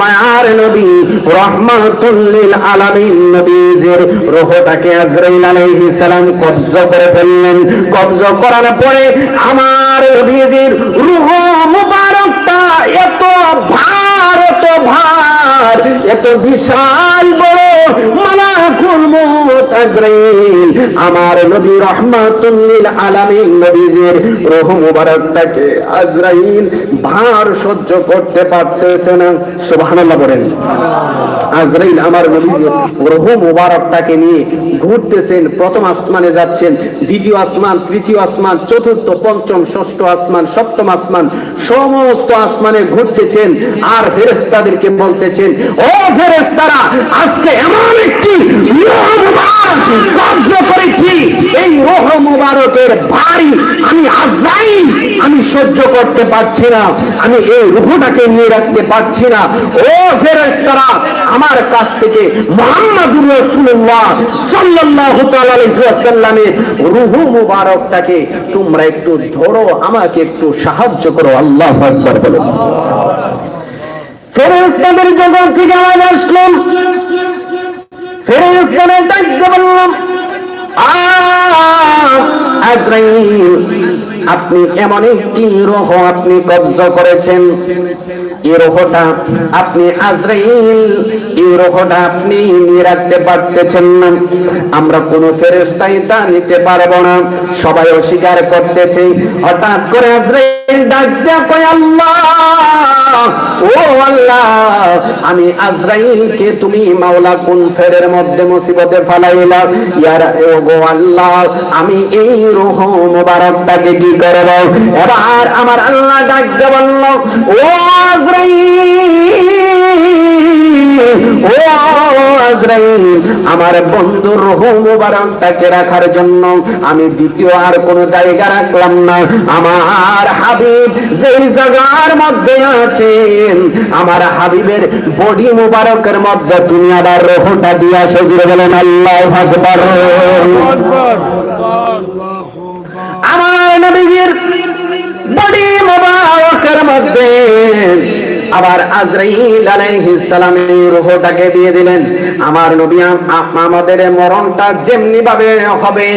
মায়ার নবী রহমাতুল্লিল আলামিন নবীজের আজরাইল আলাইহিস সালাম কবজ করে ফেললেন। কবজ করার পরে আমার নবীজির রূহ মুবারকটা এত ভার এত ভার, এত বিশাল বড় মালাকুল মউত আজরাইল আমার নবী রহমাতুল্লিল আলামিন নবীজির রূহ মুবারকটাকে আজরাইল ভার সহ্য করতে পারতেছে না। সুবহানাল্লাহ বলেন। আজরাইল আমার নবীজির রূহ মুবারকটাকে নিয়ে ঘুরতেছেন, প্রথম আসমানে যাচ্ছেন, দ্বিতীয় আসমান, তৃতীয় আসমান, চতুর্থ, পঞ্চম, ষষ্ঠ আসমান, সপ্তম আসমান, সমস্ত আসমানে ঘুরতেছেন আর ফেরেশতাদেরকে বলতেছেন, ও ফেরেস্তারা আজকে এমন একটি রূহ করেছি। এই রূহ মুবারকের ভারী আমি আজরাইল আমি সহ্য করতে পারছি না, আমি এই রূহটাকে নিয়ে রাখতে পারছি না। ও ফেরেস্তারা আমার কাছ থেকে মোহাম্মদুর রাসূলুল্লাহ সাল্লাল্লাহু তাআলা আলাইহি ওয়াসাল্লামের রূহ মুবারকটাকে তোমরা একটু ধরো, আমাকে একটু সাহায্য করো। আল্লাহু আকবার বলো। ফেরেশতাদের জগৎ থেকে আওয়াজ আসলো। ফেরেশতাদের ডাকতে বললাম আজরাইল আপনি এমন একটি রোহ আপনি কবজ করেছেন। এই রোহটা আপনি আজরাইল, এই রোহটা আপনি নিয়ে পারতেছেন না। আমরা কোন ফেরেস্তাই তা নিতে পারব না। সবাই অস্বীকার করতেছে। হঠাৎ করে আজরাইল ডাক কয়, আল্লাহ, ও আল্লাহ, আমি আজরাইলকে তুমি মাওলা কোন ফেরের মধ্যে মুসিবতে ফালাইলা। ইয়ার ও গো আল্লাহ, আমি এই রোহ মোবারকটাকে কি করব এবার আমার আল্লাহ ডাক দিয়ে বলল, ও আমার মোবারকটাকে রাখার জন্য আমি দ্বিতীয় আর কোন জায়গা রাখলাম না। আমার হাবিব যেই জায়গার মধ্যে আছেন, আমার হাবিবের বডি মুবারকের মধ্যে তুমি আবার রোহটা দিয়া সজিরে বলেন আল্লাহ আকবার। আবার আজরাইল আলাইহিস সালামের রূহটাকে দিয়ে দিলেন। আমার নবী আমাদের মরণটা যেমনি ভাবে হবে,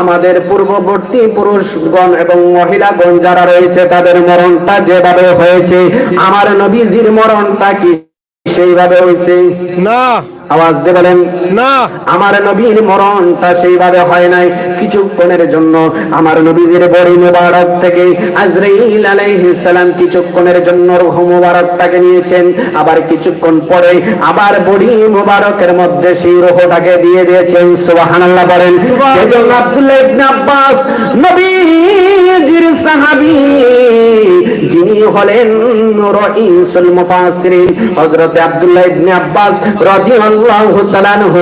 আমাদের পূর্ববর্তী পুরুষগণ এবং মহিলাগণ যারা রয়েছে তাদের মরণটা যেভাবে হয়েছে, আমার নবীজির মরণটা কি সেইভাবে হয়েছে। না। আওয়াজ দিয়ে বলেন না। আমার নবীর মরণটা সেইভাবে হয় নাই। কিছুক্ষণের জন্য আমার নবীজির বড়ি মুবারক থেকে আজরাইল আলাইহিস সালাম কিছুক্ষণের জন্য রূহ মুবারকটাকে নিয়েছেন। আবার কিছুক্ষণ পরে আবার বড়ি মুবারকের মধ্যে সেই রূহটাকে দিয়ে দিয়েছেন। সুবহানাল্লাহ বলেন। এজন্য আব্দুল্লাহ ইবনে আব্বাস নবীজির সাহাবী যিনি হলেন রাইসুল মুফাসসিরিন, হযরত আব্দুল্লাহ ইবনে আব্বাস রাদিয়াল্লাহু তাআলা আনহু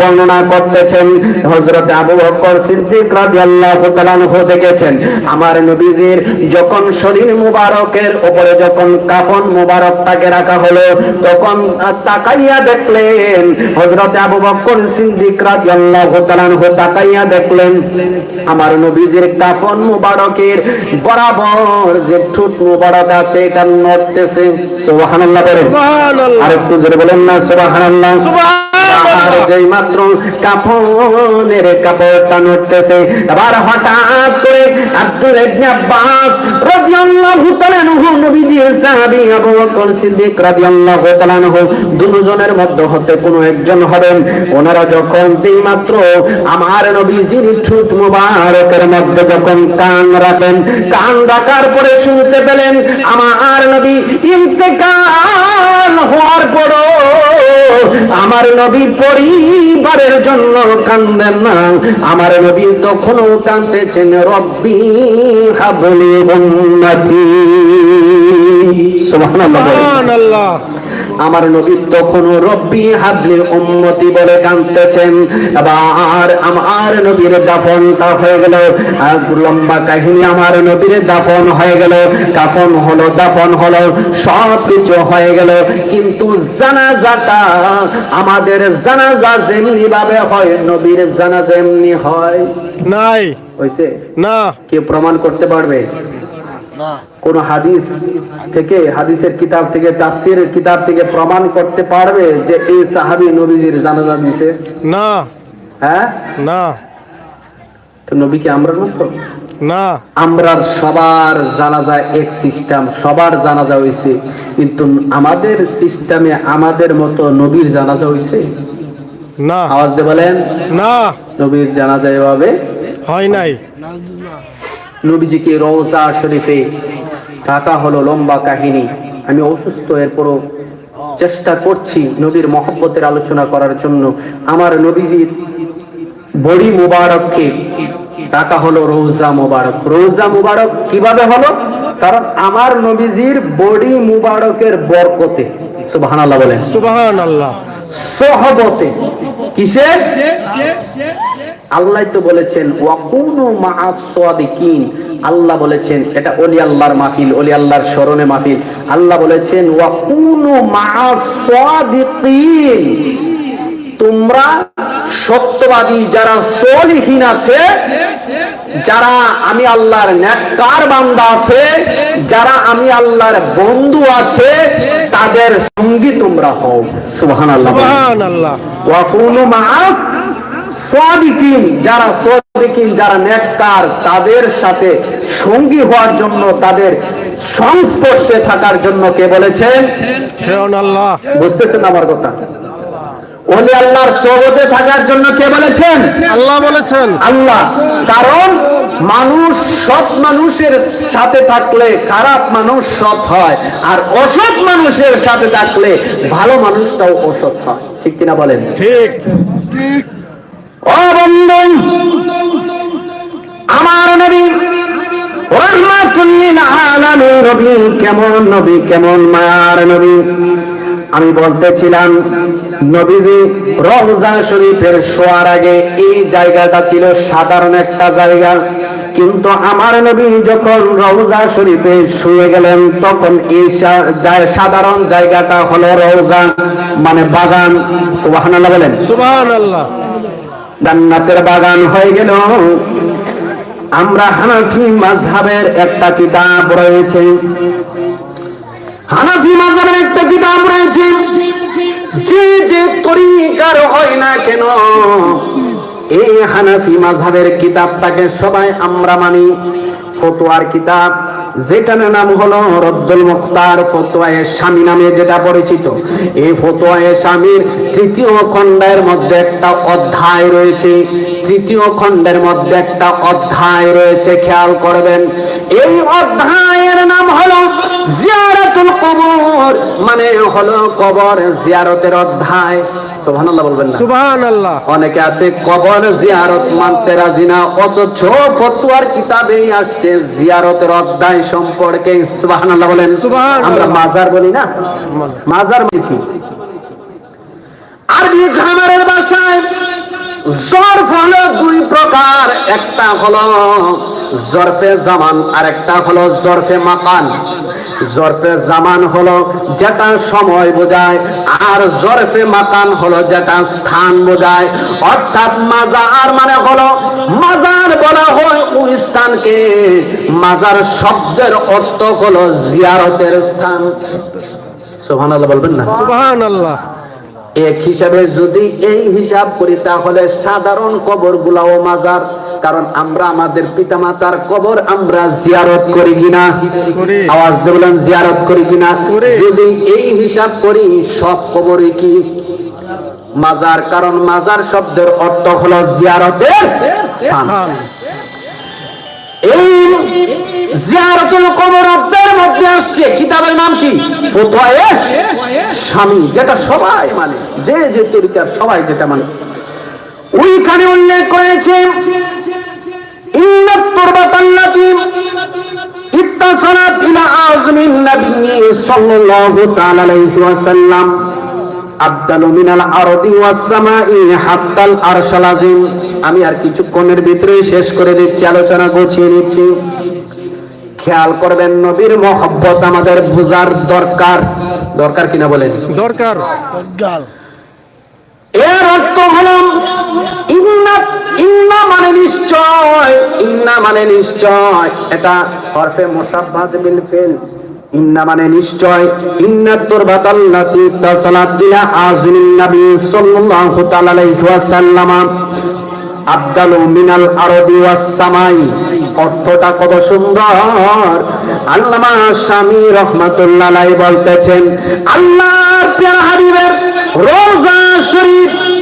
বর্ণনা করতেছেন, হযরত আবু বকর সিদ্দিক রাদিয়াল্লাহু তাআলা আনহু দেখেছেন, আমার নবীজির যখন শরীর মুবারকের উপরে যখন কাফন রাখা হলো, তখন তাকাইয়া দেখলেন, হযরত আবু বকর সিদ্দিক রাদিয়াল্লাহু তাআলা আনহু তাকাইয়া দেখলেন, আমার নবীজির কাফন মুবারকের বরাবর যে ঠোঁট মুবারক আছে এটা নড়তেছে। সুবহানাল্লাহ বলেন। সুবহানাল্লাহ। আর একটু জোরে বলেন না সুবহানাল্লাহ। যেই মাত্র কাফনের কাপড়টা নড়তেছে এবার হঠাৎ করে আব্দুল ইবনে আব্বাস রাদিয়াল্লাহু তাআলা নবীজির সাহাবী আবু বকর সিদ্দিক রাদিয়াল্লাহু তাআলা আনহু দুজনের মধ্যে হতে কোনো একজন হবেন। ওনারা যখন যেই মাত্র আমার নবীজির ঠোঁট মুবারকের মধ্যে যখন কান রাখেন কান রাখার পরে শুনতে পেলেন আমার নবী ইন্তেকাল হওয়ার পরও আমার নবী পরিবারের জন্য কান্দেন না। আমার নবী তখনও কান্দেছেন রব্বি হাবলি সুবহানাল্লাহ সুবহানাল্লাহ। আমার নবী তখনও রব্বি হাবলি উম্মতি বলে কাঁদতেছেন। আবার আমার নবীর দাফনটা হয়ে গেল। আর লম্বা কাহিনী আমার নবীর দাফন হয়ে গেল। কাফন হলো দাফন হলো সব কিছু হয়ে গেল। কিন্তু জানাজাটা আমাদের জানাজা যেমনি ভাবে হয় নবীর জানাজা এমনি হয়। নাই। হয়েছে না। কে প্রমাণ করতে পারবে? কোন হাদিস থেকে হাদিসের কিতাব থেকে তাফসিরের কিতাব থেকে প্রমাণ করতে পারবে যে এই সাহাবী নবীজির জানাজা দিছে? না। হ্যাঁ? না। তো নবীকে আমরা না তো না। আমরার সবার জানাজা এক সিস্টেম সবার জানাজা হইছে। কিন্তু আমাদের সিস্টেমে আমাদের মতো নবীর জানাজা হইছে? না। আওয়াজ দিয়ে বলেন। না। নবীর জানাজা এভাবে হয় নাই। নবীজিকে রওজা শরীফে রাখা হলো লম্বা কাহিনী আমি অসুস্থ এরপরও চেষ্টা করছি নবীর মহব্বতের আলোচনা করার জন্য আমার নবীজির বড়ি মুবারককে রাখা হলো রোজা মুবারক রোজা মুবারক কীভাবে হলো কারণ আমার নবীজির বডি মুবারকের বরকতে সুবহানাল্লাহ বলেন সুবাহান আল্লাহ সহবতে কিসে আল্লাহ তো বলেছেন আল্লাহ বলেছেন এটা ওলি আল্লাহর মাহফিল ওলি আল্লাহর স্মরণে মাহফিল। আল্লাহ বলেছেন তোমরা সত্যবাদী যারা সলিহীন আছে যারা আমি আল্লাহর নেককার বান্দা আছে যারা আমি আল্লাহর বন্ধু আছে তাদের সঙ্গী তোমরা হও। সুবহানাল্লাহ বলেন। সুবাহান আল্লাহ ওয়াকুনু মাআস সাদিকিন যারা সাদিকিন যারা নেককার তাদের সাথে সঙ্গী হওয়ার জন্য তাদের সংস্পর্শে থাকার জন্য কে বলেছেন আল্লাহ। বুঝতেছেন আমার কথা? ওলি আল্লাহর সোহবতে থাকার জন্য কে বলেছেন? আল্লাহ বলেছেন। আল্লাহ। কারণ মানুষ সৎ মানুষের সাথে থাকলে খারাপ মানুষ সৎ হয় আর অসৎ মানুষের সাথে থাকলে ভালো মানুষটাও অসৎ হয়। ঠিক কিনা বলেন? ঠিক। আমার নবী কেমন নবী কেমন নবী? আমি বলতেছিলাম, নবীজি রওজা শরীফের শোয়ার আগে এই জায়গাটা ছিল সাধারণ একটা জায়গা। কিন্তু আমার নবী যখন রওজা শরীফে শুয়ে গেলেন, তখন এই সাধারণ জায়গাটা হলো রওজা মানে বাগান। সুবহানাল্লাহ বলেন। আল্লাহ জান্নাতের বাগান হয়ে গেল। আমরা হানাফি মাঝহাবের একটা কিতাব রয়েছে। হানাফি মাযহাবের একটা কিতাব রয়েছে। যে যে তরিকার হয় না কেন, এই হানাফি মাযহাবের কিতাবটাকে সবাই আমরা মানি। ফতোয়ার কিতাব যেটার নাম হলো রদ্দুল মুখতার ফতোয়ায়ে স্বামী নামে যেটা পরিচিত। এই ফতোয়ায়ে স্বামীর তৃতীয় খণ্ডের মধ্যে একটা অধ্যায় রয়েছে। তৃতীয় খণ্ডের মধ্যে একটা অধ্যায় রয়েছে, খেয়াল করবেন। এই অধ্যায়ের নাম হলো জিয়ারাতুল কবর মানে হলো কবর জিয়ারতের অধ্যায়। সুবহানাল্লাহ বলবেন না। সুবাহান অনেকে আছে কবর জিয়ারত মানতে রাজি না অথচ ফতুয়ার কিতাবেই আসছে জিয়ারতের অধ্যায় সম্পর্কে। সুবহানাল্লাহ বলেন। সুবহানাল্লাহ। আমরা মাজার বলি না? মাজার মানে কি? আরবি গ্রামারের ভাষায় জরফ হলো দুই প্রকার, একটা হলো জরফে জামান আর একটা হলো জরফে মাকান। জরফে জামান হলো যেটা সময় বোঝায়, আর জরফে মাকান হলো যেটা স্থান বোঝায়। অর্থাৎ মাজার মানে হলো, মাজার বলা হয় ওই স্থানকে। মাজার শব্দের অর্থ হলো জিয়ারতের স্থান। সুবহানাল্লাহ বলবেন না? সুবাহান আল্লাহ এক হিসাবে যদি এই হিসাব করি তাহলে সাধারণ কবর গুলাও মাজার। কারণ আমরা আমাদের পিতামাতার কবর আমরা জিয়ারত করি কিনা? আওয়াজ দিয়ে জিয়ারত করি কিনা? যদি এই হিসাব করি সব কবরই কি? মাজার। কারণ মাজার শব্দের অর্থ হলো জিয়ারতের স্থান। এই জিয়ারতুল কবর অধ্যায়ের মধ্যে আসছে। কিতাবের নাম কি? ফতোয়ায়ে স্বামী, যেটা সবাই মানে যে যে তরিকার সবাই যেটা মানে। ওইখানে উল্লেখ করেছে আমি আর কিছুক্ষণের ভিতরে শেষ করে দিচ্ছি, আলোচনা গুছিয়ে নিচ্ছি। খেয়াল করবেন, নবীর মহব্বত আমাদের বুঝার দরকার। দরকার কিনা বলেন? দরকার। এর অর্থ হল ইন্না ইন্না মানে নিশ্চয় ইন্না মানে নিশ্চয়। এটা হরফে ফিল। ইন্না মানে নিশ্চয়। তাসালাত নবী সাল্লাল্লাহু তাআলা আলাইহি ওয়াসাল্লাম। আবদালু মিনাল আরদি ওয়াস সামাই। অর্থটা কত সুন্দর। আল্লামা স্বামী রহমাতুল্লাহ বলতেছেন আল্লাহর রোজা শরীফ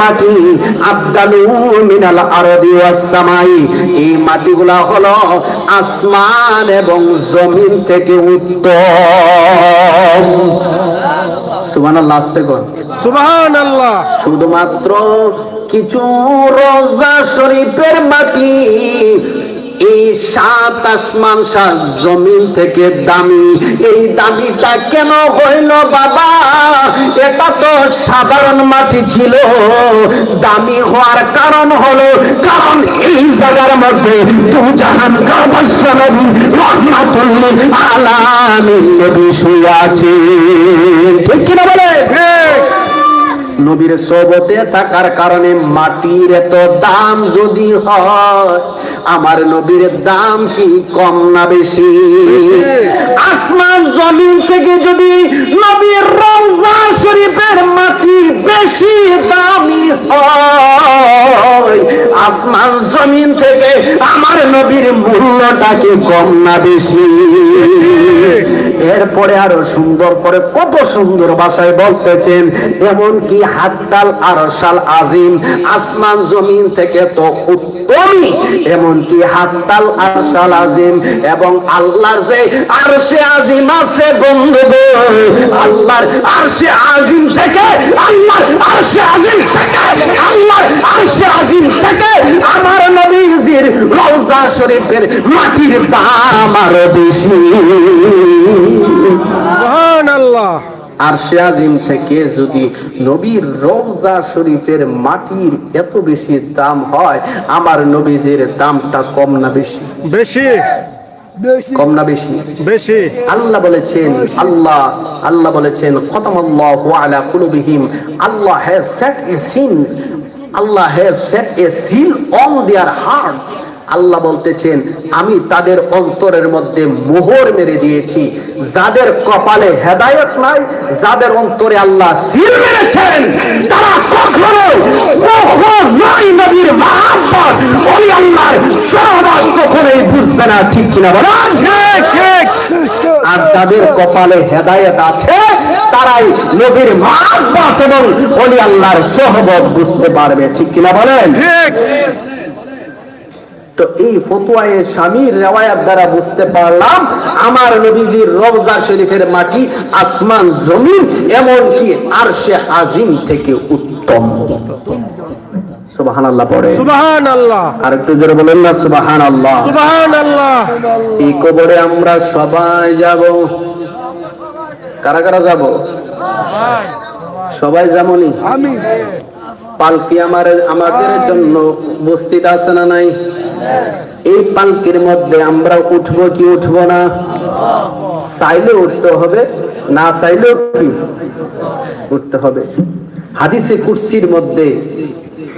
মাটি আব্দালু মিনাল আরদি সামাই। এই মাটিগুলা হলো আসমান এবং জমিন থেকে উত্তম। সুবহানাল্লাহ আস্তে কর। সুবহানাল্লাহ। শুধুমাত্র কিছু রোজা শরীফের মাটি এই সাত আসমান, সাত জমিন থেকে দামি। এই দামিটা কেন হইল বাবা? এটা তো সাধারণ মাটি ছিল। দামি হওয়ার কারণ হলো, কারণ এই জায়গার মধ্যে তু জাহান কাবাসা নবী রহমাতুল্লিল আলামিন নবী শুয়ে আছে ঠিক কিনা বলে? নবীর সবতে থাকার কারণে মাটির এত দাম যদি হয়, আমার নবীর দাম কি কম না বেশি? আসমান জমিন থেকে যদি নবীর রমজা শরীফের মাটি বেশি দামি হয়, আসমান জমিন থেকে আমার নবীর মূল্যটা কি কম না বেশি? এরপরে আরও সুন্দর করে কত সুন্দর ভাষায় বলতেছেন এমন কি হাততাল আর সাল আজিম। আসমান জমিন থেকে তো উত্তমই এমন কি হাততাল আর সাল আজিম এবং আল্লাহর যে আরশে আজিম আছে বন্ধু আল্লাহর আরশে আজিম থেকে, আল্লাহর আরশে আজিম থেকে, আল্লাহর আরশে আজিম থেকে আমার নবীজির রওজা শরীফের মাটির দাম আরও বেশি। সুবহান আল্লাহ আর আজিম থেকে যদি নবীর রওজা শরীফের মাটির এত বেশি দাম হয় আমার নবীজির দামটা কম না বেশি? বেশি। কম না বেশি? বেশি। আল্লাহ বলেছেন আল্লাহ আল্লাহ বলেছেন খতমাল্লাহু আলা কুলুবিহিম Allah has set a sins Allah has set a seal on their hearts Allah বলতেছেন আমি তাদের অন্তরের মধ্যে মোহর মেরে দিয়েছি। যাদের কপালে হেদায়ত নাই যাদের অন্তরে আল্লাহ সিল মেরেছেন তারা কখনো কখনোই নবীর মহাব্বত। ওই আল্লাহর সহবাদ কখনোই বুঝবে না ঠিক কিনা বলেন আর যাদের কপালে হেদায়েত আছে তারাই নবীর মহাব্বত এবং অলি আল্লাহর সহবত বুঝতে পারবে ঠিক কিনা বলেন? ঠিক। তো এই ফতুয়ায়ে স্বামীর রেওয়ায়াত দ্বারা বুঝতে পারলাম আমার নবীজির রওজা শরীফের মাটি আসমান জমিন এমনকি আরশে আজিম থেকে উত্তম। সুবহানাল্লাহ পড়ে। সুবহান আল্লাহ আর একটু জোরে বলেন না সুবহানাল্লাহ। সুবহান আল্লাহ এই কবরে আমরা সবাই যাব। কারা কারা যাব? সবাই। আমি। পালকি আমার আমাদের জন্য উপস্থিত আছে না নাই? এই পালকির মধ্যে আমরা উঠবো কি উঠবো না? চাইলে উঠতে হবে না চাইলেও কি? উঠতে হবে। হাদিসে কুরসির মধ্যে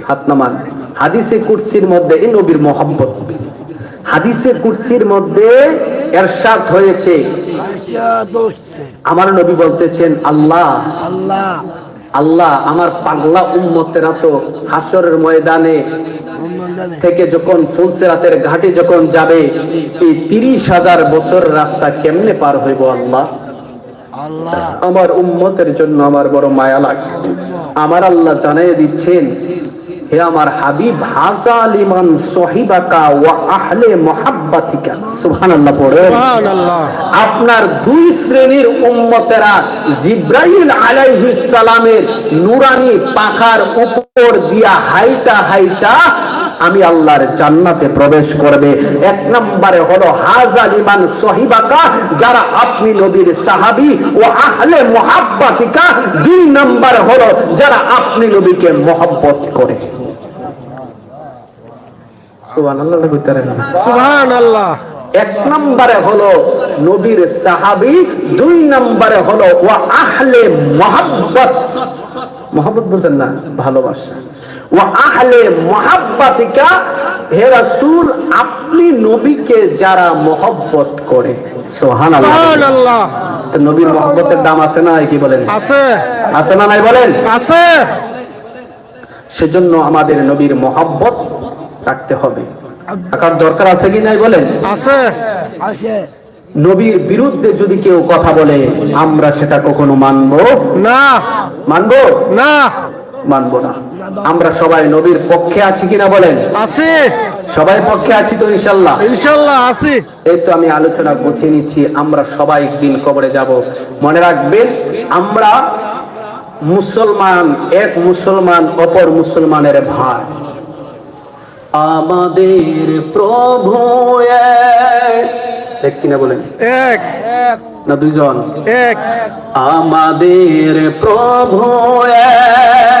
হাত নামান। হাদিসে কুরসির মধ্যে এই নবীর মোহাম্মত হাদিসে কুরসির মধ্যে এরশাদ হয়েছে। আমার নবী বলতেছেন আল্লাহ আল্লাহ। আল্লাহ আমার পাগলা উম্মতের তো হাসরের ময়দানে থেকে যখন ফুলসেরাতের ঘাটে যখন যাবে এই তিরিশ হাজার বছর রাস্তা কেমনে পার হইব আল্লাহ? আল্লাহ। আমার উম্মতের জন্য আমার বড় মায়া লাগে। আমার আল্লাহ জানাই দিচ্ছেন হে আমার হাবিব হাজা লিমান সহিবাকা ওয়া আহলে মুহাব্বাতিকা। সুবহানাল্লাহ পড়ে সুবহানাল্লাহ। আপনার দুই শ্রেণির উম্মতেরা জিব্রাইল আলাইহিস সালামের নুরানি পাখার উপর দিয়া হাইটা হাইটা আমি আল্লাহর জান্নাতে প্রবেশ করবে। এক নম্বরে হলো হাজার ইমান সহিবাকা যারা আপনি নবীর সাহাবি ও আহলে মোহাব্বাতিকা। দুই নম্বর হলো যারা আপনি নবীকে মহব্বত করে। এক নম্বরে হলো নবীর সাহাবি। দুই নম্বরে হলো ওয়া আহলে মহাব্বত। মহাব্বত বুঝেন না ভালোবাসা। ওয়া আহলে মহাব্বাতিকা হে রাসূল আপনি নবীকে যারা মহব্বত করে। সুবহানাল্লাহ। তো নবীর মহব্বতের দাম আছে না কি বলেন? আছে। আছে না নাই বলেন? আছে। সেজন্য আমাদের নবীর মহব্বত রাখতে হবে। রাখার দরকার আছে কি নাই বলেন? আছে। নবীর বিরুদ্ধে যদি কেউ কথা বলে আমরা সেটা কখনো মানবো? না। মানবো? না। মানবো না। আমরা সবাই নবীর পক্ষে আছি কিনা বলেন? আছে। সবাই পক্ষে আছি তো ইনশাল্লাহ। ইনশাল্লাহ আছি। এই তো আমি আলোচনা গুছিয়ে নিচ্ছি আমরা সবাই একদিন কবরে যাব। মনে রাখবেন আমরা মুসলমান এক মুসলমান অপর মুসলমানের ভাই। আমাদের প্রভু এক। কিনা বলেন? এক। না দুইজন? এক। আমাদের প্রভু এক,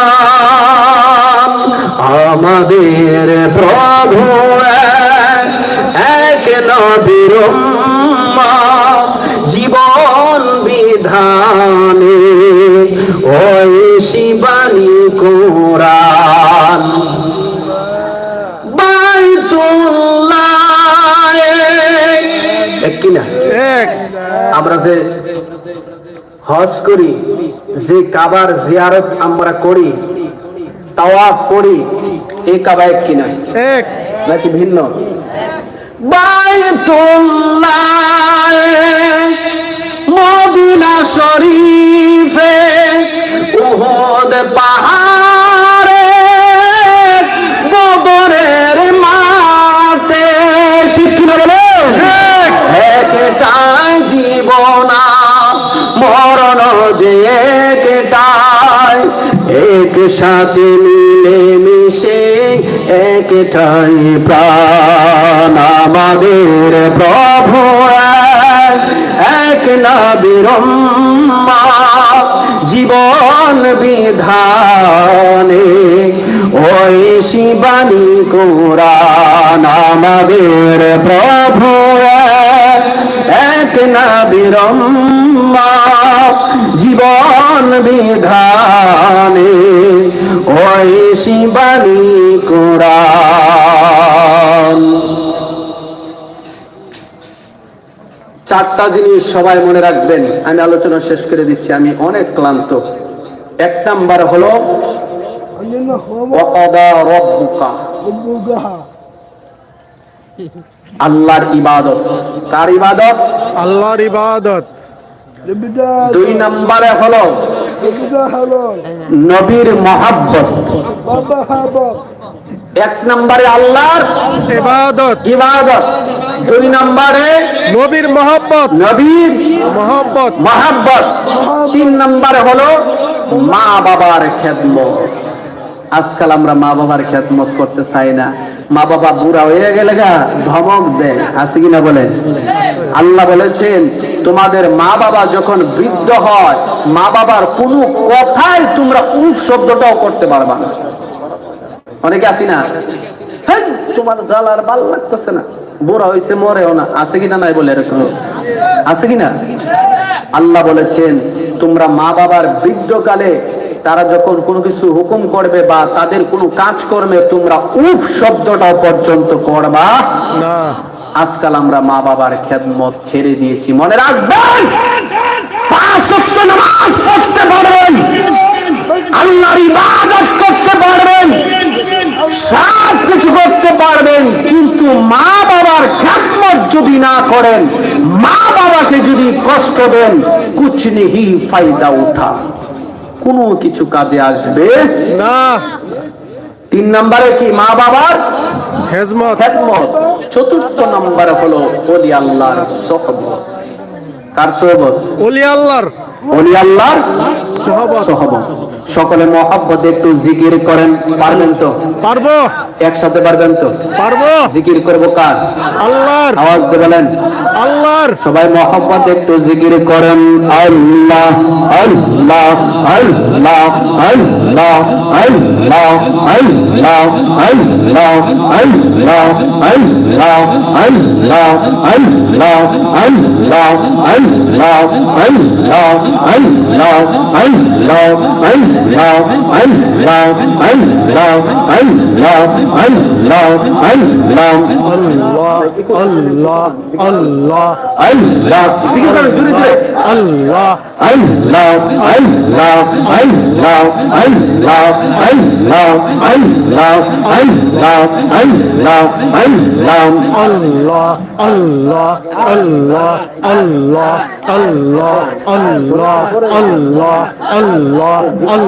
করিয়াও আমাদের প্রভু এক, নবীর জীবন বিধানে। ওই শিবানী কোরআন। কিনা এক। আমরা যে হজ করি যে কাবার জিয়ারত আমরা করি তাওয়াফ করি এই কাবা এক কিনা এক। নাকি ভিন্ন? বাইতুল্লাহ মদিনা শরীফে উহুদ পাহাড়ে এক সাথে মিলে মিশে একটাই প্রাণ আমাদের প্রভু এক, নবীর উম্মত, জীবন বিধানে। ওই শিবানী কোরআন আমাদের প্রভু এক, নবীর উম্মত, জীবন বিধানে, ওই শিবানী কোরআন চারটা জিনিস সবাই মনে রাখবেন, আমি আলোচনা শেষ করে দিচ্ছি, আমি অনেক ক্লান্ত। এক নাম্বার হলো আল্লাহর ইবাদত। কার ইবাদত? আল্লাহর ইবাদত। দুই নম্বরে হলো নবীর মহাব্বত। বাবা হাবা এক নম্বরে আল্লাহর ইবাদত। ইবাদত। দুই নম্বরে নবীর মহব্বত। নবীর মহব্বত। মহাব্বত। তিন নম্বরে হলো মা বাবার খেদমত। আজকাল আমরা মা বাবার খেদমত করতে চাই না। মা বাবা বুড়া হয়ে গেলে গা, ধমক দেয়। আছে কিনা বলেন আল্লাহ বলেছেন, তোমাদের মা বাবা যখন বৃদ্ধ হয় মা বাবার কোনো কথাই তোমরা উফ শব্দটাও করতে পারবা না। অনেকে আসি না? তোমার জ্বালার ভালো লাগতেছে না। বুড়া হয়েছে মরেও না। আছে কিনা নাই বলে এরকম? আছে কিনা? আল্লাহ বলেছেন, তোমরা মা বাবার বৃদ্ধকালে তারা যখন কোনো কিছু হুকুম করবে বা তাদের কোনো কাজ করবে তোমরা উফ শব্দটা পর্যন্ত করবা না। আজকাল আমরা মা বাবার খেদমত ছেড়ে দিয়েছি। মনে রাখবেন নামাজ পড়তে পারবেন আল্লাহর ইবাদত করতে পারবেন সব কিছু করতে পারবেন কিন্তু মা বাবার খেদমত যদি না করেন মা বাবাকে যদি কষ্ট দেন কুছ নেহি ফায়দা উঠা। কোনো কিছু কাজে আসবে না। তিন নম্বরে কি মা বাবার? হেজমত। চতুর্থ নম্বরে হলো ওলি আল্লাহর সহবত। কার সহবত? ওলি আল্লাহর। ওলি আল্লাহর সহবত। সহবত। সকলে মহব্বত একটু জিকির করেন পারবেন তো পারব একসাথে পারবেন তো পারব জিকির করব কার আল্লাহর আওয়াজ দিয়ে বলেন আল্লাহর সবাই মহব্বত একটু জিকির করেন আল্লাহ আল্লাহ আল্লাহ আল্লাহ আল্লাহ আল্লাহ আল্লাহ আল্লাহ আল্লাহ আল্লাহ আল্লাহ আল্লাহ আল্লাহ আল্লাহ আল্লাহ আল্লাহ Allah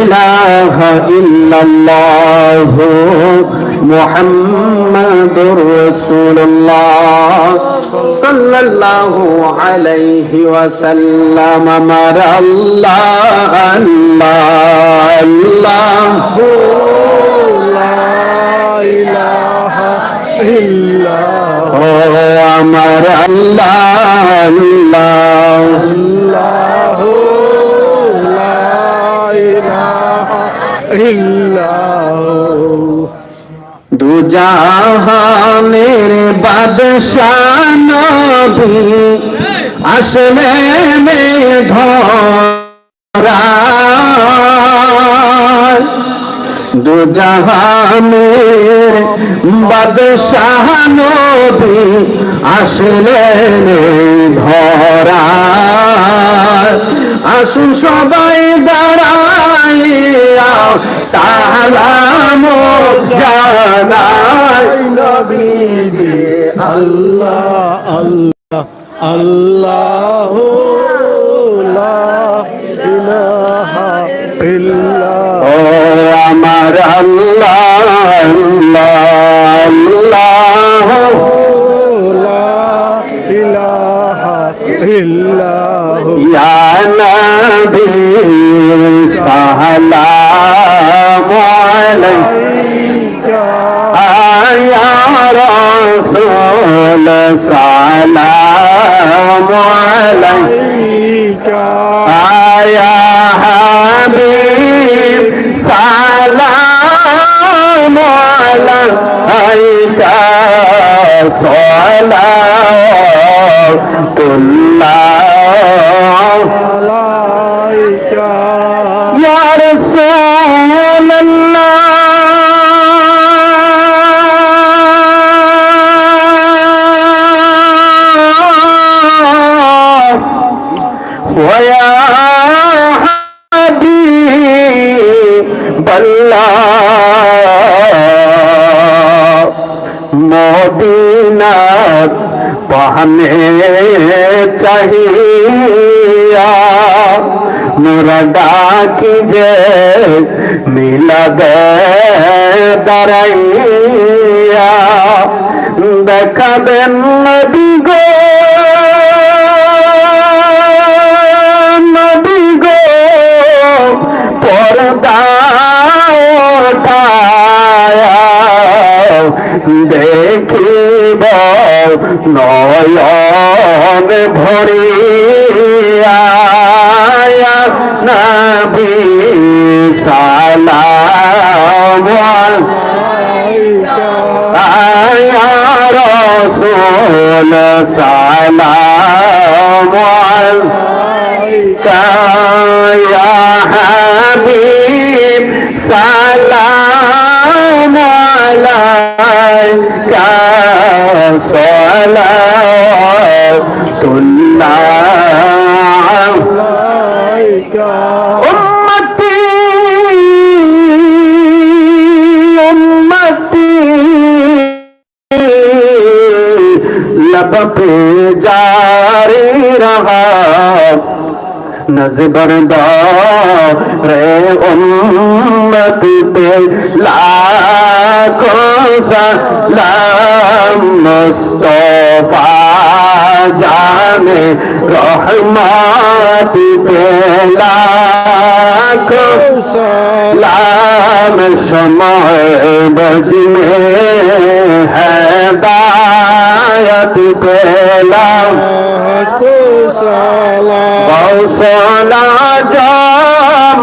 إله إلا الله محمد رسول الله صلى الله عليه وسلم. مر الله الله الله. لا إله إلا الله مر الله الله. বাদশাহ নবী আসলে মে ধরা দু জাহানের বাদশাহ নবী আসলেন ধরা আসুন সবাই দাঁড়াইয়া সালাম জানাই নবীজি। আল্লাহ আল্লাহ আল্লাহ। আকবার আল্লাহ আল্লাহ আল্লাহ ইয়া নবী সালাম আলাইকা আয়া রাসূল সালাম আলাইকা صلاة الله عليك يا رسول الله ويا حبيب الله हमें चाहिया मुरदा की जय मिला दरैया देखा नबी गो नबी गो पर्दा उठाया देखी সুন্দর নয়ন ভরিয়া নবী সালাম আয়া রসুল সালাম আলাইকা ইয়া হাবিব সালাম صلاة الله عليك أمتي أمتي لب پہ جاری رہا نظبر دا رے امت پہ لا সালাম মুস্তফা জানে রহমত পেলাক লাম সময় বজনে হেদায়ত পেলাম বৌসলা জাম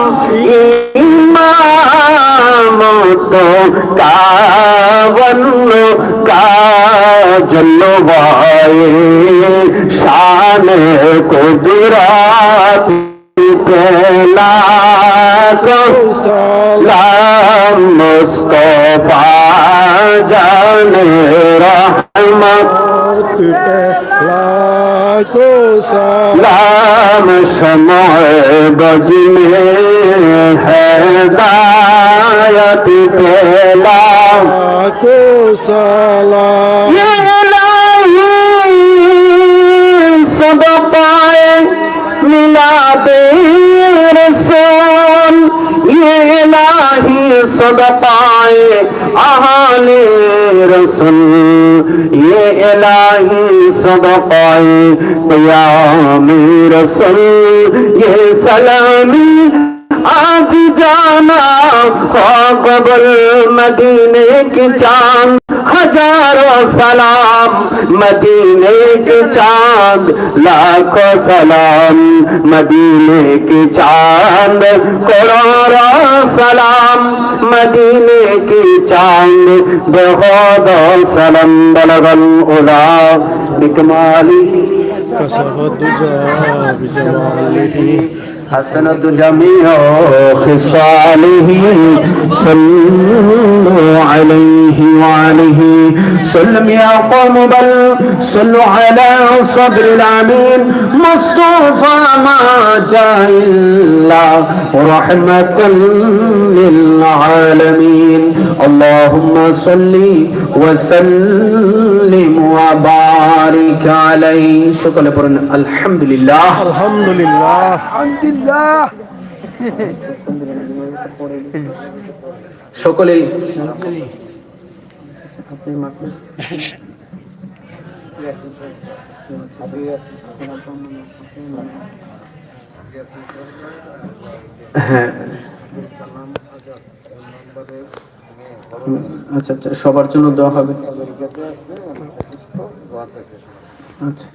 को कावल्लो का जल्लवाए शान को दुरात पहला को मुस्तफा जान रहमत पहला को सलाम समय बजने है दायती के लाम सब पाए मिला दे रसूल। ये इलाही सब पाए आले रसूल। ये इलाही सब पाए कयामी रसूल। ये सलामी आज जाना कबल मदीने की चांद हजारों सलाम मदीने के चांद लाखों सलाम मदीने के चांद करोड़ों सलाम मदीने की चांद बहुत सलाम बलगल उला बिकमाली حسنت جميع خصاله صلوا عليه وعليه سلم يا قوم بل صلوا على صدر الامين مصطفى ما جاء الا رحمة للعالمين اللهم صل وسلم وبارك عليه شكرا الحمد لله আলহামদুলিল্লাহ আলহামদুলিল্লাহ সকলেই হ্যাঁ। আচ্ছা আচ্ছা সবার জন্য দেওয়া হবে। আচ্ছা।